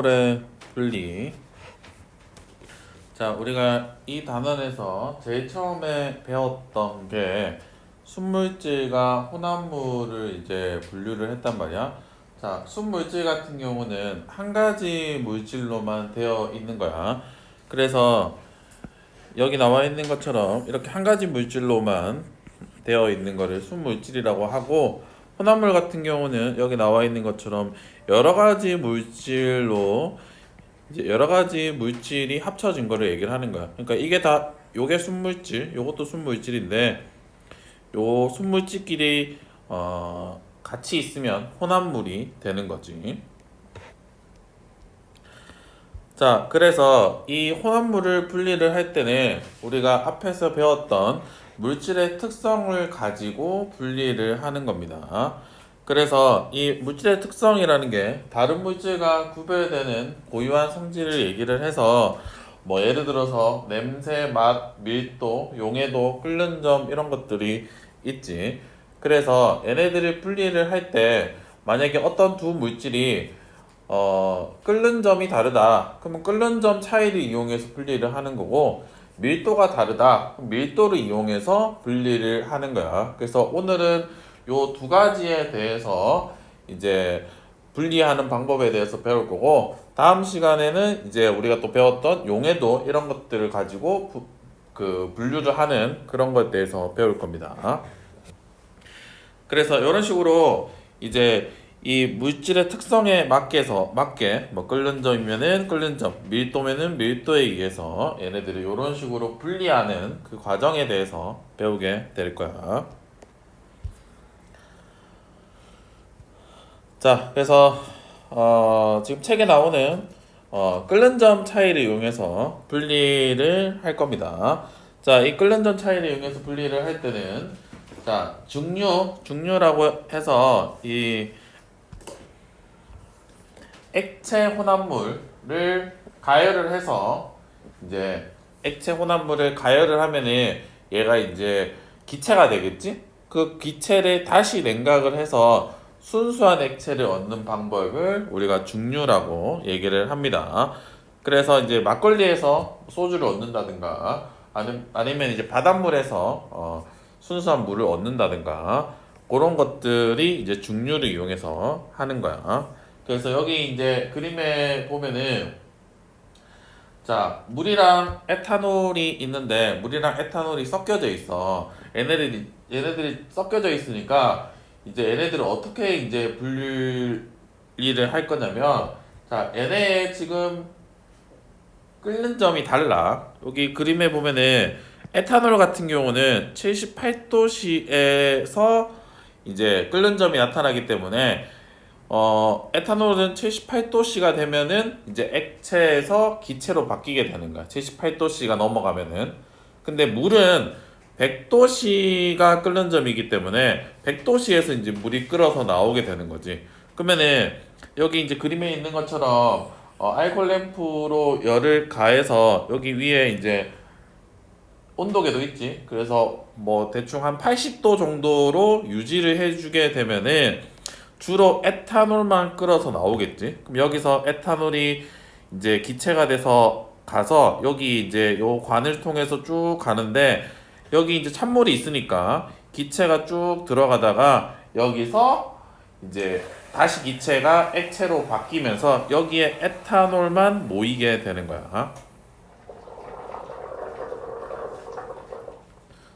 에탄올의 분리. 자, 우리가 이 단원에서 제일 처음에 배웠던 게 순물질과 혼합물을 이제 분류를 했단 말이야. 자, 순물질 같은 경우는 한 가지 물질로만 되어 있는 거야. 그래서 여기 나와 있는 것처럼 이렇게 한 가지 물질로만 되어 있는 거를 순물질이라고 하고 혼합물 같은 경우는 여기 나와 있는 것처럼 여러 가지 물질로 이제 여러 가지 물질이 합쳐진 거를 얘기를 하는 거야. 그러니까 이게 다 요게 순물질, 요것도 순물질인데 요 순물질끼리 어 같이 있으면 혼합물이 되는 거지. 자, 그래서 이 혼합물을 분리를 할 때는 우리가 앞에서 배웠던 물질의 특성을 가지고 분리를 하는 겁니다. 그래서 이 물질의 특성이라는 게 다른 물질과 구별되는 고유한 성질을 얘기를 해서 뭐 예를 들어서 냄새, 맛, 밀도, 용해도, 끓는 점 이런 것들이 있지. 그래서 얘네들을 분리를 할 때 만약에 어떤 두 물질이 어, 끓는 점이 다르다. 그러면 끓는 점 차이를 이용해서 분리를 하는 거고 밀도가 다르다. 밀도를 이용해서 분리를 하는 거야. 그래서 오늘은 요 두 가지에 대해서 이제 분리하는 방법에 대해서 배울 거고 다음 시간에는 이제 우리가 또 배웠던 용해도 이런 것들을 가지고 부, 그 분류를 하는 그런 것에 대해서 배울 겁니다. 그래서 이런 식으로 이제 이 물질의 특성에 맞게서 맞게 뭐 끓는 점이면은 끓는 점, 밀도면은 밀도에 의해서 얘네들을 이런 식으로 분리하는 그 과정에 대해서 배우게 될 거야. 자, 그래서 어, 지금 책에 나오는 어, 끓는 점 차이를 이용해서 분리를 할 겁니다. 자, 이 끓는 점 차이를 이용해서 분리를 할 때는 자, 중류, 중류라고 해서 이 액체 혼합물을 가열을 해서 이제 액체 혼합물을 가열을 하면은 얘가 이제 기체가 되겠지? 그 기체를 다시 냉각을 해서 순수한 액체를 얻는 방법을 우리가 중류라고 얘기를 합니다. 그래서 이제 막걸리에서 소주를 얻는다든가 아니, 아니면 이제 바닷물에서 어, 순수한 물을 얻는다든가 그런 것들이 이제 중류를 이용해서 하는 거야. 그래서 여기 이제 그림에 보면은 자 물이랑 에탄올이 있는데 물이랑 에탄올이 섞여져 있어. 얘네들이 얘네들이 섞여져 있으니까 이제 얘네들을 어떻게 이제 분리를 할 거냐면 자 얘네 지금 끓는 점이 달라. 여기 그림에 보면은 에탄올 같은 경우는 78도씨에서 이제 끓는 점이 나타나기 때문에 어, 에탄올은 78도씨가 되면은 이제 액체에서 기체로 바뀌게 되는 거야. 78도씨가 넘어가면은. 근데 물은 100도씨가 끓는 점이기 때문에 100도씨에서 이제 물이 끓어서 나오게 되는 거지. 그러면은 여기 이제 그림에 있는 것처럼 어, 알콜 램프로 열을 가해서 여기 위에 이제 온도계도 있지. 그래서 뭐 대충 한 80도 정도로 유지를 해주게 되면은 주로 에탄올만 끓어서 나오겠지. 그럼 여기서 에탄올이 이제 기체가 돼서 가서 여기 이제 요 관을 통해서 쭉 가는데 여기 이제 찬물이 있으니까 기체가 쭉 들어가다가 여기서 이제 다시 기체가 액체로 바뀌면서 여기에 에탄올만 모이게 되는 거야.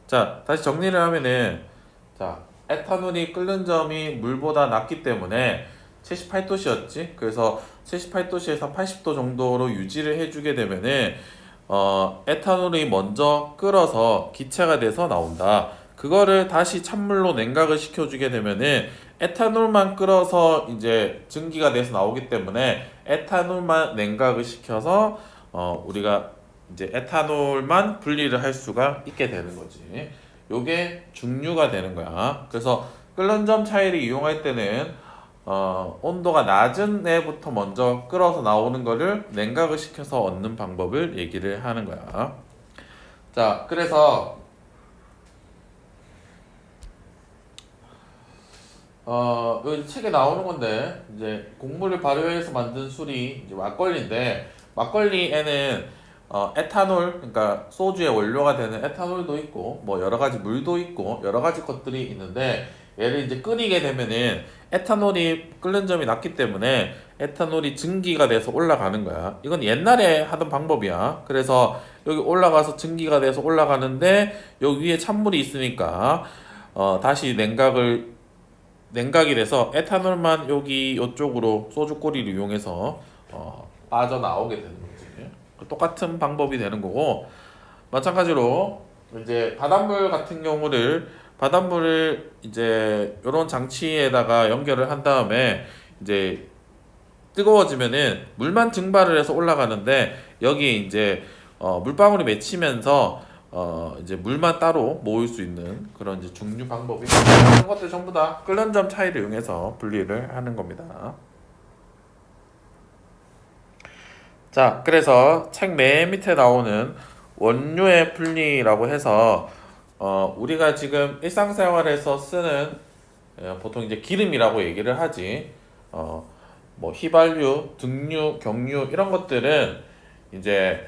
자, 다시 정리를 하면은 자, 에탄올이 끓는 점이 물보다 낮기 때문에 78도씨였지. 그래서 78도씨에서 80도 정도로 유지를 해주게 되면은 어, 에탄올이 먼저 끓어서 기체가 돼서 나온다. 그거를 다시 찬물로 냉각을 시켜주게 되면은 에탄올만 끓어서 이제 증기가 돼서 나오기 때문에 에탄올만 냉각을 시켜서 어, 우리가 이제 에탄올만 분리를 할 수가 있게 되는 거지. 요게 중류가 되는 거야. 그래서 끓는 점 차이를 이용할 때는 어, 온도가 낮은 애부터 먼저 끓어서 나오는 거를 냉각을 시켜서 얻는 방법을 얘기를 하는 거야. 자, 그래서 어, 여기 책에 나오는 건데, 이제 곡물을 발효해서 만든 술이 이제 막걸리인데, 막걸리에는 어, 에탄올, 그러니까 소주의 원료가 되는 에탄올도 있고, 뭐 여러 가지 물도 있고, 여러 가지 것들이 있는데, 얘를 이제 끓이게 되면은 에탄올이 끓는 점이 낮기 때문에 에탄올이 증기가 돼서 올라가는 거야. 이건 옛날에 하던 방법이야. 그래서 여기 올라가서 증기가 돼서 올라가는데, 여기 위에 찬물이 있으니까, 어, 다시 냉각을 냉각이 돼서 에탄올만 여기 이쪽으로 소주 꼬리를 이용해서 어, 빠져나오게 되는 거지. 똑같은 방법이 되는 거고 마찬가지로 이제 바닷물 같은 경우를 바닷물을 이제 이런 장치에다가 연결을 한 다음에 이제 뜨거워지면은 물만 증발을 해서 올라가는데 여기에 이제 어, 물방울이 맺히면서 어 이제 물만 따로 모을 수 있는 그런 이제 중류 방법이 이런 것들 전부 다 끓는 점 차이를 이용해서 분리를 하는 겁니다. 자, 그래서 책 맨 밑에 나오는 원료의 분리라고 해서 어 우리가 지금 일상생활에서 쓰는 어, 보통 이제 기름이라고 얘기를 하지. 어 뭐 휘발유, 등유, 경유 이런 것들은 이제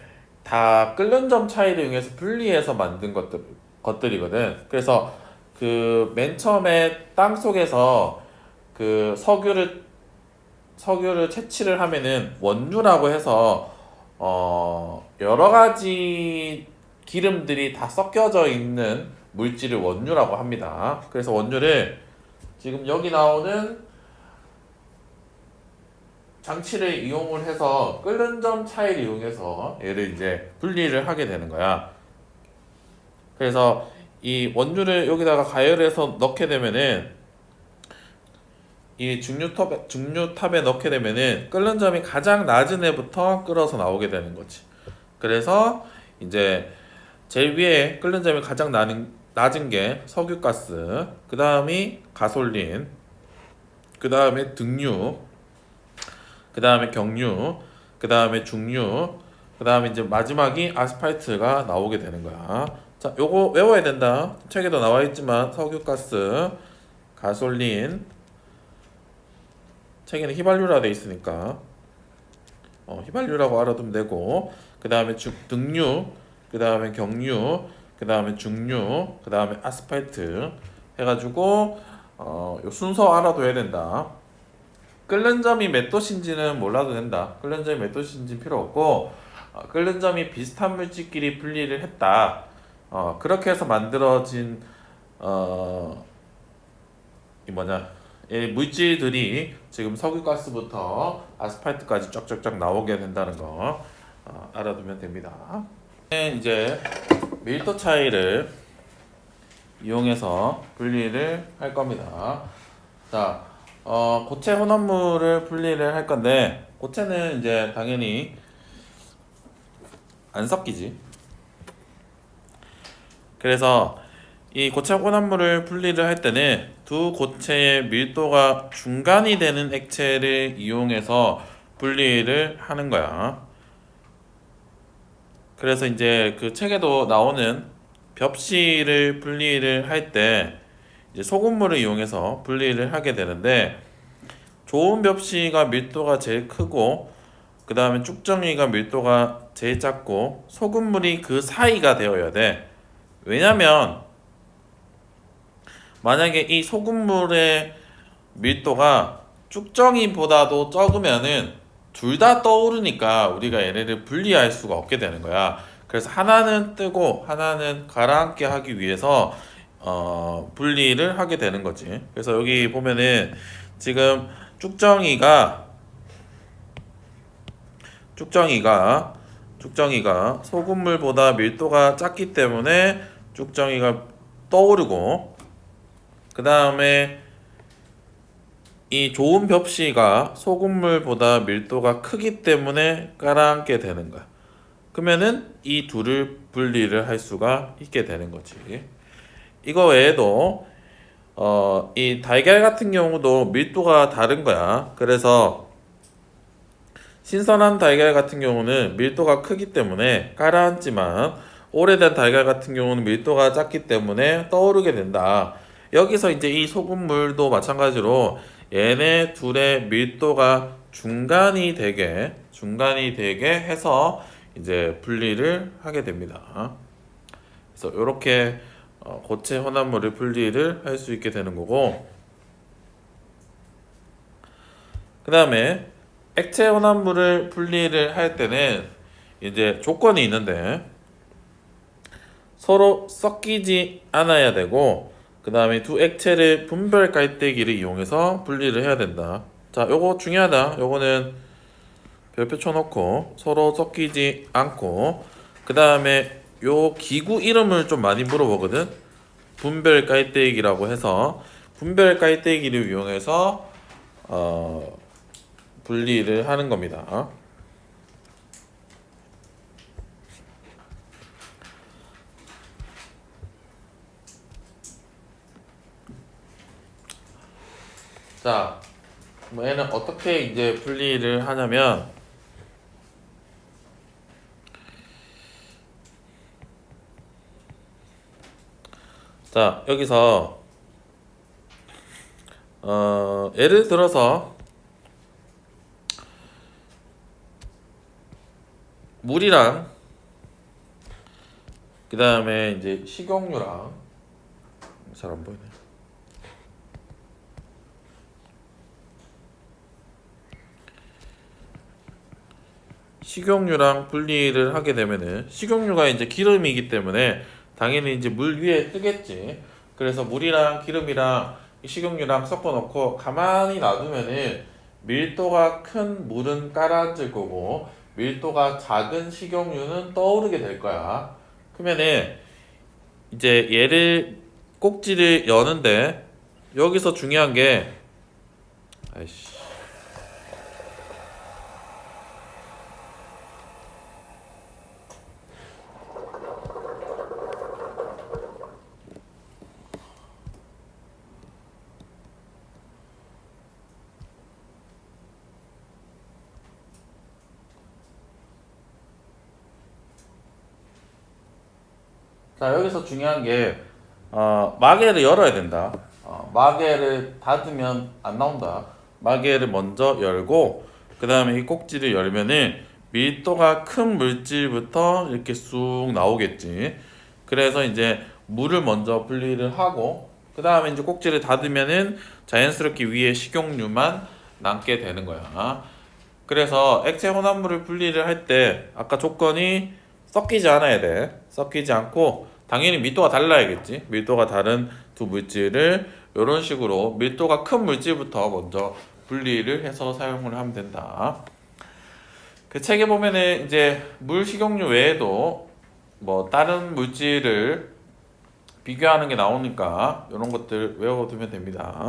다 끓는 점 차이를 이용해서 분리해서 만든 것들 것들이거든. 그래서 그 맨 처음에 땅 속에서 그 석유를 석유를 채취를 하면은 원유라고 해서 어 여러 가지 기름들이 다 섞여져 있는 물질을 원유라고 합니다. 그래서 원유를 지금 여기 나오는 장치를 이용을 해서 끓는 점 차이를 이용해서 얘를 이제 분리를 하게 되는 거야. 그래서 이 원유를 여기다가 가열해서 넣게 되면은 이 중류탑에 중류탑에 넣게 되면은 끓는 점이 가장 낮은 애부터 끓어서 나오게 되는 거지. 그래서 이제 제일 위에 끓는 점이 가장 낮은 낮은 게 석유가스, 그 다음이 가솔린, 그 다음에 등유, 그 다음에 경유, 그 다음에 중유, 그 다음에 이제 마지막이 아스팔트가 나오게 되는 거야. 자, 요거 외워야 된다. 책에도 나와 있지만 석유가스, 가솔린, 책에는 휘발유라 돼 있으니까 어, 휘발유라고 알아두면 되고 그 다음에 등유, 그 다음에 경유, 그 다음에 중유, 그 다음에 아스팔트 해가지고 어, 요 순서 알아둬야 된다. 끓는 점이 몇 도신지는 몰라도 된다. 끓는 점이 몇 도신지 필요 없고 어, 끓는 점이 비슷한 물질끼리 분리를 했다. 어, 그렇게 해서 만들어진 어, 이 뭐냐 이 물질들이 지금 석유가스부터 아스팔트까지 쫙쫙쫙 나오게 된다는 거 어, 알아두면 됩니다. 네, 이제 밀도 차이를 이용해서 분리를 할 겁니다. 자, 어, 고체 혼합물을 분리를 할 건데 고체는 이제 당연히 안 섞이지. 그래서 이 고체 혼합물을 분리를 할 때는 두 고체의 밀도가 중간이 되는 액체를 이용해서 분리를 하는 거야. 그래서 이제 그 책에도 나오는 벽시를 분리를 할 때 이제 소금물을 이용해서 분리를 하게 되는데 좋은 벽시가 밀도가 제일 크고 그 다음에 쭉정이가 밀도가 제일 작고 소금물이 그 사이가 되어야 돼. 왜냐면 만약에 이 소금물의 밀도가 쭉정이보다도 적으면은 둘 다 떠오르니까 우리가 얘네를 분리할 수가 없게 되는 거야. 그래서 하나는 뜨고 하나는 가라앉게 하기 위해서 어, 분리를 하게 되는 거지. 그래서 여기 보면은 지금 쭉정이가 쭉정이가 쭉정이가 소금물보다 밀도가 작기 때문에 쭉정이가 떠오르고 그 다음에 이 좋은 벽시가 소금물보다 밀도가 크기 때문에 깔아앉게 되는 거야. 그러면은 이 둘을 분리를 할 수가 있게 되는 거지. 이거 외에도 어, 이 달걀 같은 경우도 밀도가 다른 거야. 그래서 신선한 달걀 같은 경우는 밀도가 크기 때문에 깔아앉지만 오래된 달걀 같은 경우는 밀도가 작기 때문에 떠오르게 된다. 여기서 이제 이 소금물도 마찬가지로 얘네 둘의 밀도가 중간이 되게 중간이 되게 해서 이제 분리를 하게 됩니다. 그래서 이렇게 어, 고체 혼합물을 분리를 할 수 있게 되는 거고 그 다음에 액체 혼합물을 분리를 할 때는 이제 조건이 있는데 서로 섞이지 않아야 되고 그 다음에 두 액체를 분별 깔때기를 이용해서 분리를 해야 된다. 자, 요거 중요하다. 요거는 별표 쳐놓고 서로 섞이지 않고 그 다음에 요 기구 이름을 좀 많이 물어보거든. 분별 깔때기라고 해서 분별 깔때기를 이용해서 어, 분리를 하는 겁니다. 자, 뭐 얘는 어떻게 이제 분리를 하냐면 자, 여기서 어, 예를 들어서 물이랑 그 다음에 이제 식용유랑 잘 안 보이네. 식용유랑 분리를 하게 되면은 식용유가 이제 기름이기 때문에 당연히 이제 물 위에 뜨겠지. 그래서 물이랑 기름이랑 이 식용유랑 섞어 놓고 가만히 놔두면은 밀도가 큰 물은 깔아질 거고 밀도가 작은 식용유는 떠오르게 될 거야. 그러면은 이제 얘를 꼭지를 여는데 여기서 중요한 게 아이씨 자 여기서 중요한 게 어, 마개를 열어야 된다. 어, 마개를 닫으면 안 나온다. 마개를 먼저 열고 그 다음에 이 꼭지를 열면은 밀도가 큰 물질부터 이렇게 쑥 나오겠지. 그래서 이제 물을 먼저 분리를 하고 그 다음에 이제 꼭지를 닫으면은 자연스럽게 위에 식용유만 남게 되는 거야. 그래서 액체 혼합물을 분리를 할 때 아까 조건이 섞이지 않아야 돼. 섞이지 않고 당연히 밀도가 달라야겠지. 밀도가 다른 두 물질을 이런 식으로 밀도가 큰 물질부터 먼저 분리를 해서 사용을 하면 된다. 그 책에 보면은 이제 물 식용유 외에도 뭐 다른 물질을 비교하는 게 나오니까 이런 것들 외워두면 됩니다.